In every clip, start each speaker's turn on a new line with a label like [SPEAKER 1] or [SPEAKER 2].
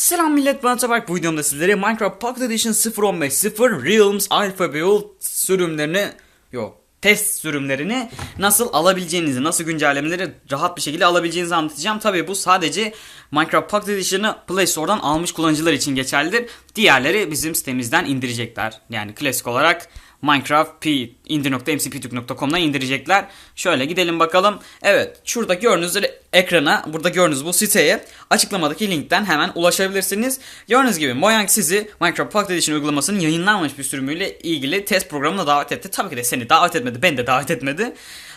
[SPEAKER 1] Selam millet ben Tabak bu videomda sizlere Minecraft Pocket Edition 0.15.0 Realms Alpha Build sürümlerini yok test sürümlerini nasıl alabileceğinizi, nasıl güncellemeleri rahat bir şekilde alabileceğinizi anlatacağım. Tabii bu sadece Minecraft Pocket Edition'ı Play Store'dan almış kullanıcılar için geçerlidir. Diğerleri bizim sitemizden indirecekler. Yani klasik olarak Minecraft P indir.mcptürk.com'dan indirecekler. Şöyle gidelim bakalım. Evet şurada gördüğünüz üzere ekrana burada gördüğünüz bu siteye açıklamadaki linkten hemen ulaşabilirsiniz. Gördüğünüz gibi Mojang sizi Minecraft Pocket Edition uygulamasının yayınlanmış bir sürümüyle ilgili test programına davet etti. Tabii ki de seni davet etmedi. Ben de davet etmedi.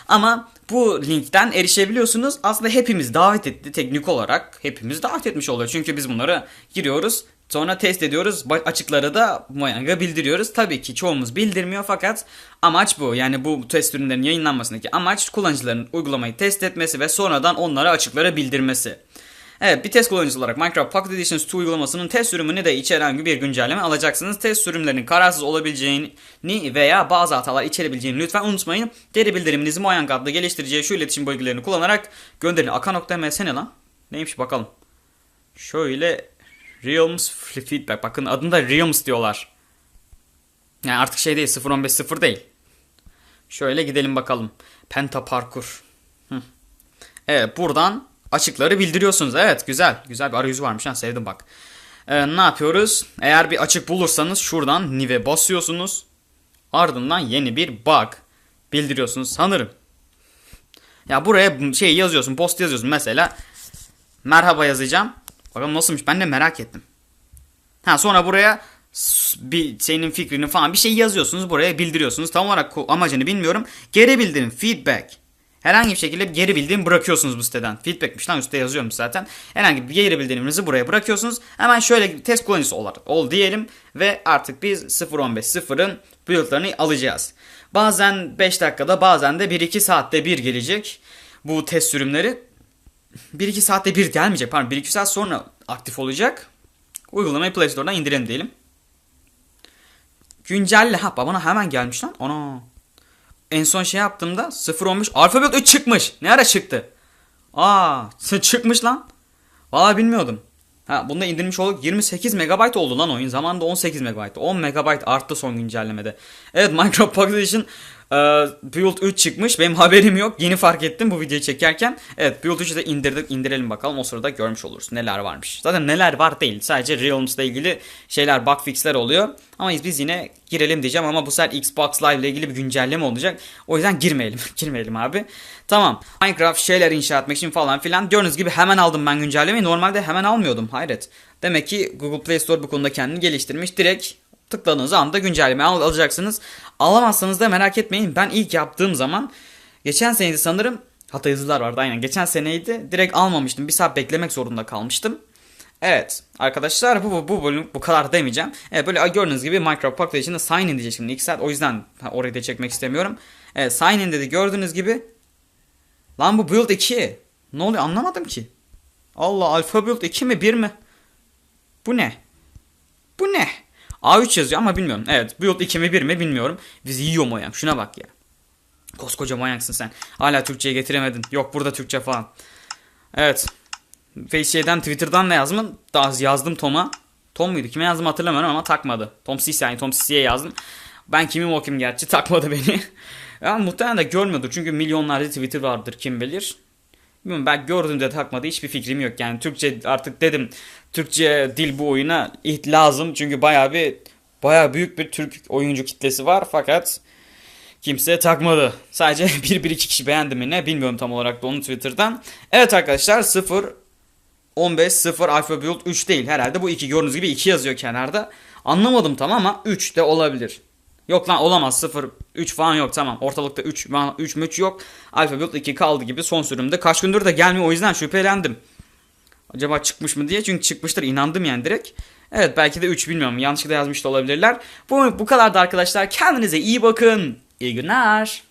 [SPEAKER 1] Ama bu linkten erişebiliyorsunuz. Aslında hepimiz davet etti teknik olarak. Hepimiz davet etmiş oluyor. Çünkü biz bunları giriyoruz. Sonra test ediyoruz. Açıkları da Mojang'a bildiriyoruz. Tabii ki çoğumuz bildirmiyor fakat amaç bu. Yani bu test ürünlerin yayınlanmasındaki amaç kullanıcıların uygulamayı test etmesi ve sonradan onlara açıklara bildirmesi. Evet bir test kullanıcısı olarak Minecraft Pocket Edition 2 uygulamasının test sürümünü de içeren bir güncelleme alacaksınız. Test sürümlerinin kararsız olabileceğini veya bazı hatalar içerebileceğini lütfen unutmayın. Geri bildiriminizi Mojang adlı geliştiriciye şu iletişim bilgilerini kullanarak gönderin. Aka.ms ne lan? Neymiş bakalım. Şöyle Realms Feedback. Bakın adında Realms diyorlar. Yani artık şey değil 0.15.0 değil. Şöyle gidelim bakalım. Penta parkur. Evet buradan açıkları bildiriyorsunuz. Evet güzel. Güzel bir arayüzü varmış. Ha, sevdim bak. Ee, ne yapıyoruz? Eğer bir açık bulursanız şuradan Nive basıyorsunuz. Ardından yeni bir bug bildiriyorsunuz sanırım. Ya buraya şey yazıyorsun, post yazıyorsun mesela. Merhaba yazacağım. Bakalım nasılmış ben de merak ettim. Ha sonra buraya bir senin fikrini falan bir şey yazıyorsunuz buraya bildiriyorsunuz. Tam olarak amacını bilmiyorum. Geri bildirim feedback. Herhangi bir şekilde geri bildirim bırakıyorsunuz bu siteden. Feedbackmiş lan üstte yazıyorum zaten. Herhangi bir geri bildiriminizi buraya bırakıyorsunuz. Hemen şöyle test kullanıcısı olarak ol diyelim ve artık biz 0.15.0'ın build'larını alacağız. Bazen 5 dakikada bazen de 1-2 saatte bir gelecek bu test sürümleri. 1-2 saatte bir gelmeyecek. Pardon 1-2 saat sonra aktif olacak. Uygulamayı Play Store'dan indirelim diyelim. Güncelle. Ha bana hemen gelmiş lan. Ana. En son şey yaptığımda 0.15 Alphabet 3 çıkmış. Ne ara çıktı? Aa çıkmış lan. Valla bilmiyordum. Ha bunda indirmiş olduk. 28 MB oldu lan oyun. Zamanında 18 MB. 10 MB arttı son güncellemede. Evet Minecraft Pocket Edition ee, Build 3 çıkmış. Benim haberim yok. Yeni fark ettim bu videoyu çekerken. Evet Build 3'ü de indirdik. indirelim bakalım. O sırada görmüş oluruz neler varmış. Zaten neler var değil. Sadece Realms ile ilgili şeyler bug fixler oluyor. Ama biz yine girelim diyeceğim ama bu sefer Xbox Live ile ilgili bir güncelleme olacak. O yüzden girmeyelim. girmeyelim abi. Tamam. Minecraft şeyler inşa etmek için falan filan. Gördüğünüz gibi hemen aldım ben güncellemeyi. Normalde hemen almıyordum. Hayret. Demek ki Google Play Store bu konuda kendini geliştirmiş. Direkt tıkladığınız anda güncelleme al alacaksınız. Alamazsanız da merak etmeyin. Ben ilk yaptığım zaman geçen seneydi sanırım. Hatta yazılar vardı aynen. Geçen seneydi. Direkt almamıştım. Bir saat beklemek zorunda kalmıştım. Evet arkadaşlar bu, bu, bu bölüm bu kadar demeyeceğim. Evet böyle gördüğünüz gibi Minecraft Pocket içinde sign in diyecek şimdi 2 saat o yüzden orayı da çekmek istemiyorum. Evet sign in dedi gördüğünüz gibi. Lan bu build 2. Ne oluyor anlamadım ki. Allah alfa build 2 mi 1 mi? Bu ne? Bu ne? A3 yazıyor ama bilmiyorum. Evet build 2 mi 1 mi bilmiyorum. Biz yiyor Mojang. Şuna bak ya. Koskoca Mojang'sın sen. Hala Türkçe'ye getiremedin. Yok burada Türkçe falan. Evet. Face'den Twitter'dan ne yazdım? Daha yazdım Tom'a. Tom muydu? Kime yazdım hatırlamıyorum ama takmadı. Tom Sisi yani Tom Sisi'ye yazdım. Ben kimim o kim gerçi takmadı beni. yani muhtemelen de görmüyordur çünkü milyonlarca Twitter vardır kim bilir. Bilmiyorum ben gördüğümde takmadı hiçbir fikrim yok yani Türkçe artık dedim Türkçe dil bu oyuna lazım çünkü baya bir baya büyük bir Türk oyuncu kitlesi var fakat kimse takmadı. Sadece bir bir iki kişi beğendi mi ne bilmiyorum tam olarak da onu Twitter'dan. Evet arkadaşlar 0 15 0 Alpha Build 3 değil herhalde bu 2 gördüğünüz gibi 2 yazıyor kenarda. Anlamadım tam ama 3 de olabilir. Yok lan olamaz 0 3 falan yok tamam. Ortalıkta 3 3 3 yok. Alpha Build 2 kaldı gibi son sürümde. Kaç gündür de gelmiyor o yüzden şüphelendim. Acaba çıkmış mı diye çünkü çıkmıştır inandım yani direkt. Evet belki de 3 bilmiyorum yanlışlıkla yazmış da olabilirler. Bu, bu kadar da arkadaşlar kendinize iyi bakın. İyi günler.